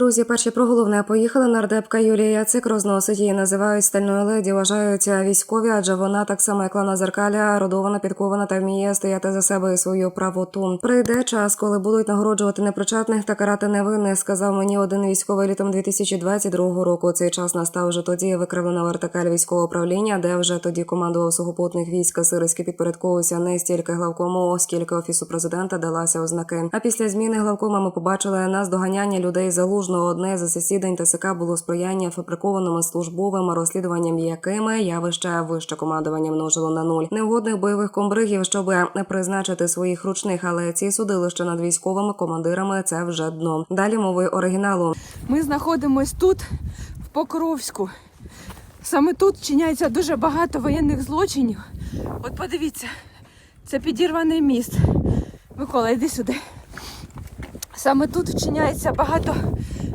Друзі, перші про головне поїхали нардепка Юлія Яцик розносить її називають стальною леді. Вважаються військові, адже вона так само як Лана Зеркаля, родована, підкована та вміє стояти за себе і свою правоту. Прийде час, коли будуть нагороджувати непричетних та карати невинних. Сказав мені один військовий літом 2022 року. Цей час настав вже тоді викривлена вертикаль військового управління, де вже тоді командував сухопутних військ Сирський підпорядковувався не стільки главкому, скільки офісу президента далася ознаки. А після зміни главкома ми побачили наздоганяння людей залужного. Одне з засідань ТСК було сприяння фабрикованими службовими розслідуванням, якими явище вище командування множило на нуль неугодних бойових комбригів, щоб призначити своїх ручних, але ці судилища над військовими командирами це вже дно. Далі мови оригіналу. Ми знаходимось тут, в Покровську. Саме тут вчиняється дуже багато воєнних злочинів. От подивіться, це підірваний міст. Микола, йди сюди. Саме тут вчиняється багато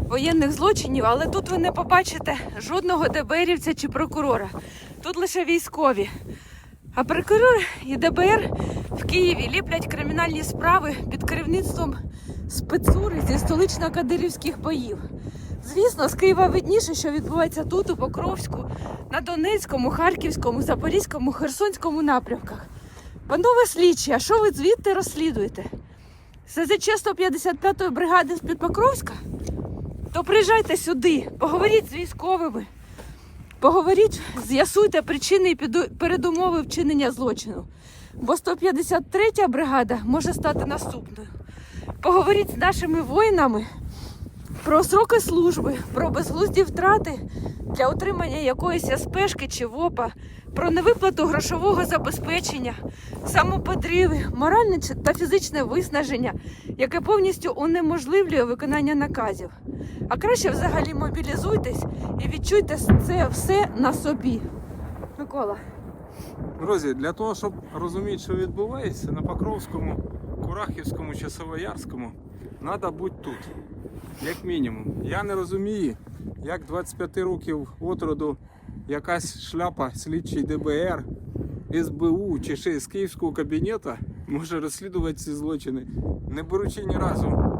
воєнних злочинів, але тут ви не побачите жодного ДБРівця чи прокурора. Тут лише військові. А прокурор і ДБР в Києві ліплять кримінальні справи під керівництвом спецури зі столично-кадирівських боїв. Звісно, з Києва видніше, що відбувається тут, у Покровську, на Донецькому, Харківському, Запорізькому, Херсонському напрямках. Панове слідчі, а що ви звідти розслідуєте? СЗЧ 155-ї бригади з-під Покровська? То приїжджайте сюди, поговоріть з військовими, поговоріть, з'ясуйте причини і передумови вчинення злочину. Бо 153-я бригада може стати наступною. Поговоріть з нашими воїнами про сроки служби, про безглузді втрати для отримання якоїсь СПшки чи ВОПа, про невиплату грошового забезпечення, самоподриви, моральне та фізичне виснаження, яке повністю унеможливлює виконання наказів. А краще взагалі мобілізуйтесь і відчуйте це все на собі. Микола. Друзі, для того, щоб розуміти, що відбувається на Покровському, Курахівському чи Савоярському, треба бути тут, як мінімум. Я не розумію, як 25 років від роду якась шляпа слідчий ДБР, СБУ чи ще з Київського кабінету може розслідувати ці злочини, не беручи ні разу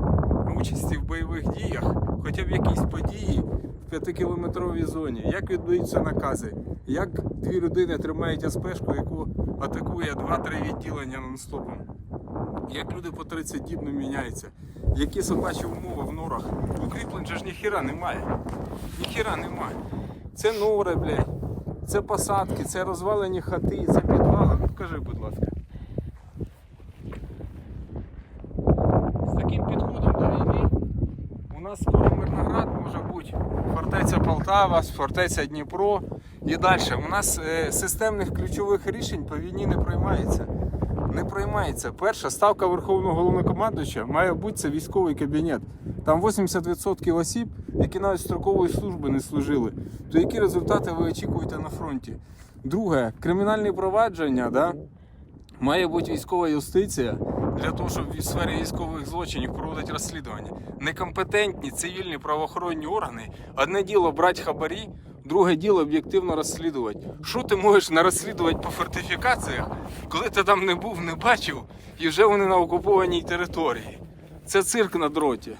участі в бойових діях, хоча б якісь події в п'ятикілометровій зоні, як віддаються накази, як дві людини тримають СПшку, яку атакує 2-3 відділення нон-стопом, як люди по 30 діб не міняються, які собачі умови в норах. Укріплень же ж ніхіра немає. Ніхіра немає. Це нори, блядь, це посадки, це розвалені хати, це підвали. Ну, Покажи, будь ласка. З таким підходом до війни у нас скоро Мирноград може бути фортеця Полтава, фортеця Дніпро і далі. У нас е, системних ключових рішень по війні не приймається. Не приймається. Перша ставка Верховного головнокомандуюча має бути це військовий кабінет. Там 80% осіб, які навіть строкової служби не служили. То які результати ви очікуєте на фронті? Друге, кримінальні провадження, да? Має бути військова юстиція для того, щоб в сфері військових злочинів проводити розслідування. Некомпетентні цивільні правоохоронні органи. Одне діло брати хабарі, друге діло об'єктивно розслідувати. Що ти можеш не розслідувати по фортифікаціях, коли ти там не був, не бачив, і вже вони на окупованій території? Це цирк на дроті.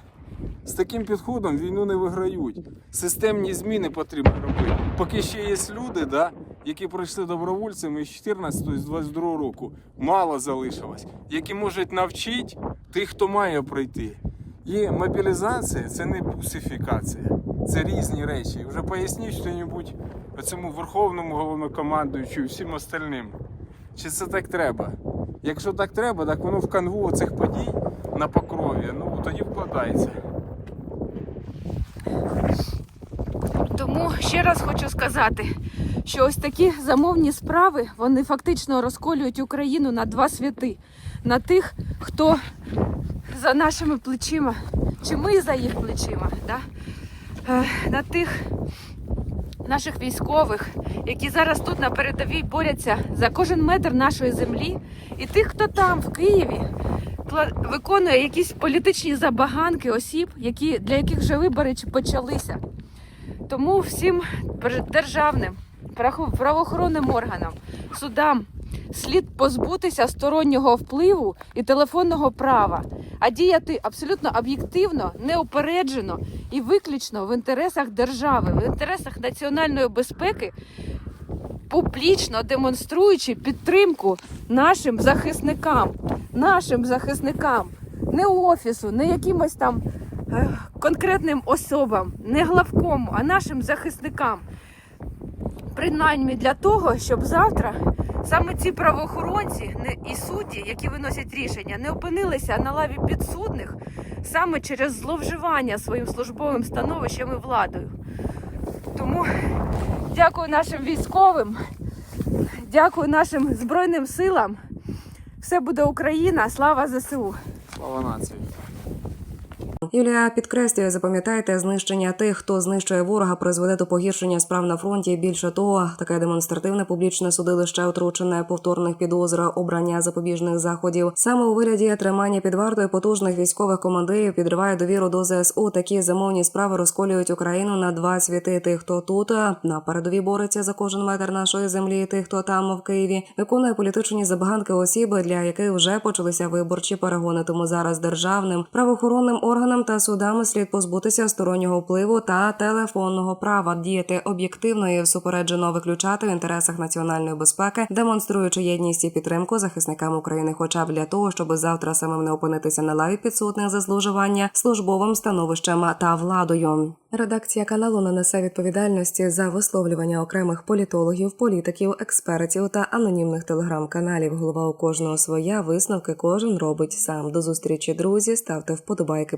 З таким підходом війну не виграють. Системні зміни потрібно робити. Поки ще є люди, да, які пройшли добровольцями з 14 з 22 року, мало залишилось, які можуть навчити тих, хто має пройти. І мобілізація це не бусифікація, це різні речі. Вже поясніть що-небудь цьому верховному головнокомандуючу всім остальним. Чи це так треба? Якщо так треба, так воно в канву цих подій на покрові, ну тоді вкладається. Тому ще раз хочу сказати, що ось такі замовні справи вони фактично розколюють Україну на два святи: на тих, хто за нашими плечима, чи ми за їх плечима, да? Е, на тих наших військових, які зараз тут на передовій борються за кожен метр нашої землі, і тих, хто там в Києві виконує якісь політичні забаганки осіб, які, для яких вже вибори почалися. Тому всім державним правоохоронним органам, судам слід позбутися стороннього впливу і телефонного права, а діяти абсолютно об'єктивно, неупереджено і виключно в інтересах держави, в інтересах національної безпеки, публічно демонструючи підтримку нашим захисникам, нашим захисникам, не офісу, не якимось там е, конкретним особам, не главкому, а нашим захисникам. Принаймні для того, щоб завтра саме ці правоохоронці і судді, які виносять рішення, не опинилися на лаві підсудних саме через зловживання своїм службовим становищем і владою. Тому дякую нашим військовим, дякую нашим Збройним силам. Все буде Україна, слава ЗСУ! Слава нації. Юлія підкреслює, запам'ятайте, знищення тих, хто знищує ворога, призведе до погіршення справ на фронті. Більше того, таке демонстративне публічне судилище отручене повторних підозр, обрання запобіжних заходів. Саме у вигляді тримання під вартою потужних військових командирів підриває довіру до ЗСУ. Такі замовні справи розколюють Україну на два світи. Тих, хто тут на передовій бореться за кожен метр нашої землі, тих, хто там в Києві, виконує політичні забаганки осіб, для яких вже почалися виборчі перегони. Тому зараз державним правоохоронним органам та судам слід позбутися стороннього впливу та телефонного права діяти об'єктивно і всупереджено виключати в інтересах національної безпеки, демонструючи єдність і підтримку захисникам України, хоча б для того, щоб завтра самим не опинитися на лаві підсудних за зловживання службовим становищем та владою. Редакція каналу не несе відповідальності за висловлювання окремих політологів, політиків, експертів та анонімних телеграм-каналів. Голова у кожного своя висновки кожен робить сам. До зустрічі, друзі. Ставте вподобайки,